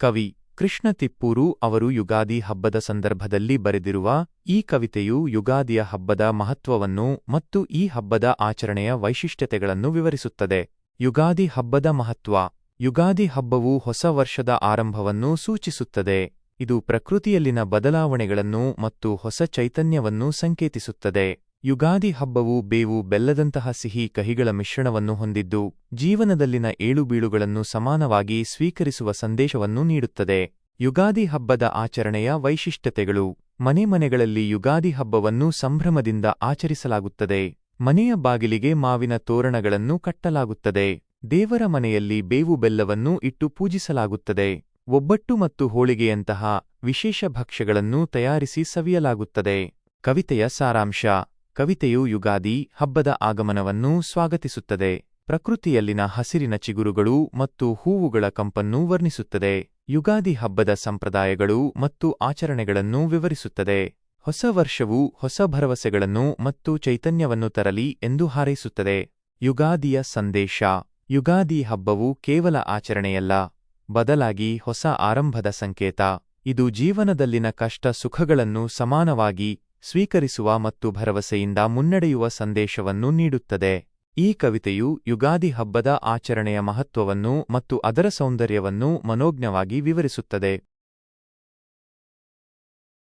ಕವಿ ಕೃಷ್ಣ ತಿಪ್ಪೂರು ಅವರು ಯುಗಾದಿ ಹಬ್ಬದ ಸಂದರ್ಭದಲ್ಲಿ ಬರೆದಿರುವ ಈ ಕವಿತೆಯು ಯುಗಾದಿಯ ಹಬ್ಬದ ಮಹತ್ವವನ್ನು ಮತ್ತು ಈ ಹಬ್ಬದ ಆಚರಣೆಯ ವೈಶಿಷ್ಟ್ಯತೆಗಳನ್ನು ವಿವರಿಸುತ್ತದೆ. ಯುಗಾದಿ ಹಬ್ಬದ ಮಹತ್ವ ಯುಗಾದಿ ಹಬ್ಬವು ಹೊಸ ವರ್ಷದ ಆರಂಭವನ್ನು ಸೂಚಿಸುತ್ತದೆ. ಇದು ಪ್ರಕೃತಿಯಲ್ಲಿನ ಬದಲಾವಣೆಗಳನ್ನು ಮತ್ತು ಹೊಸ ಚೈತನ್ಯವನ್ನು ಸಂಕೇತಿಸುತ್ತದೆ. ಯುಗಾದಿ ಹಬ್ಬವು ಬೇವು ಬೆಲ್ಲದಂತಹ ಸಿಹಿ ಕಹಿಗಳ ಮಿಶ್ರಣವನ್ನು ಹೊಂದಿದ್ದು, ಜೀವನದಲ್ಲಿನ ಏಳುಬೀಳುಗಳನ್ನು ಸಮಾನವಾಗಿ ಸ್ವೀಕರಿಸುವ ಸಂದೇಶವನ್ನು ನೀಡುತ್ತದೆ. ಯುಗಾದಿ ಹಬ್ಬದ ಆಚರಣೆಯ ವೈಶಿಷ್ಟ್ಯತೆಗಳು. ಮನೆ ಮನೆಗಳಲ್ಲಿ ಯುಗಾದಿ ಹಬ್ಬವನ್ನು ಸಂಭ್ರಮದಿಂದ ಆಚರಿಸಲಾಗುತ್ತದೆ. ಮನೆಯ ಬಾಗಿಲಿಗೆ ಮಾವಿನ ತೋರಣಗಳನ್ನು ಕಟ್ಟಲಾಗುತ್ತದೆ. ದೇವರ ಮನೆಯಲ್ಲಿ ಬೇವು ಬೆಲ್ಲವನ್ನು ಇಟ್ಟು ಪೂಜಿಸಲಾಗುತ್ತದೆ. ಒಬ್ಬಟ್ಟು ಮತ್ತು ಹೋಳಿಗೆಯಂತಹ ವಿಶೇಷ ಭಕ್ಷ್ಯಗಳನ್ನು ತಯಾರಿಸಿ ಸವಿಯಲಾಗುತ್ತದೆ. ಕವಿತೆಯ ಸಾರಾಂಶ. ಕವಿತೆಯು ಯುಗಾದಿ ಹಬ್ಬದ ಆಗಮನವನ್ನು ಸ್ವಾಗತಿಸುತ್ತದೆ. ಪ್ರಕೃತಿಯಲ್ಲಿನ ಹಸಿರಿನ ಚಿಗುರುಗಳು ಮತ್ತು ಹೂವುಗಳ ಕಂಪನ್ನು ವರ್ಣಿಸುತ್ತದೆ. ಯುಗಾದಿ ಹಬ್ಬದ ಸಂಪ್ರದಾಯಗಳು ಮತ್ತು ಆಚರಣೆಗಳನ್ನು ವಿವರಿಸುತ್ತದೆ. ಹೊಸ ವರ್ಷವು ಹೊಸ ಭರವಸೆಗಳನ್ನು ಮತ್ತು ಚೈತನ್ಯವನ್ನು ತರಲಿ ಎಂದು ಹಾರೈಸುತ್ತದೆ. ಯುಗಾದಿಯ ಸಂದೇಶ. ಯುಗಾದಿ ಹಬ್ಬವು ಕೇವಲ ಆಚರಣೆಯಲ್ಲ, ಬದಲಾಗಿ ಹೊಸ ಆರಂಭದ ಸಂಕೇತ. ಇದು ಜೀವನದಲ್ಲಿನ ಕಷ್ಟ ಸುಖಗಳನ್ನು ಸಮಾನವಾಗಿ ಸ್ವೀಕರಿಸುವ ಮತ್ತು ಭರವಸೆಯಿಂದ ಮುನ್ನಡೆಯುವ ಸಂದೇಶವನ್ನು ನೀಡುತ್ತದೆ. ಈ ಕವಿತೆಯು ಯುಗಾದಿ ಹಬ್ಬದ ಆಚರಣೆಯ ಮಹತ್ವವನ್ನು ಮತ್ತು ಅದರ ಸೌಂದರ್ಯವನ್ನು ಮನೋಜ್ಞವಾಗಿ ವಿವರಿಸುತ್ತದೆ.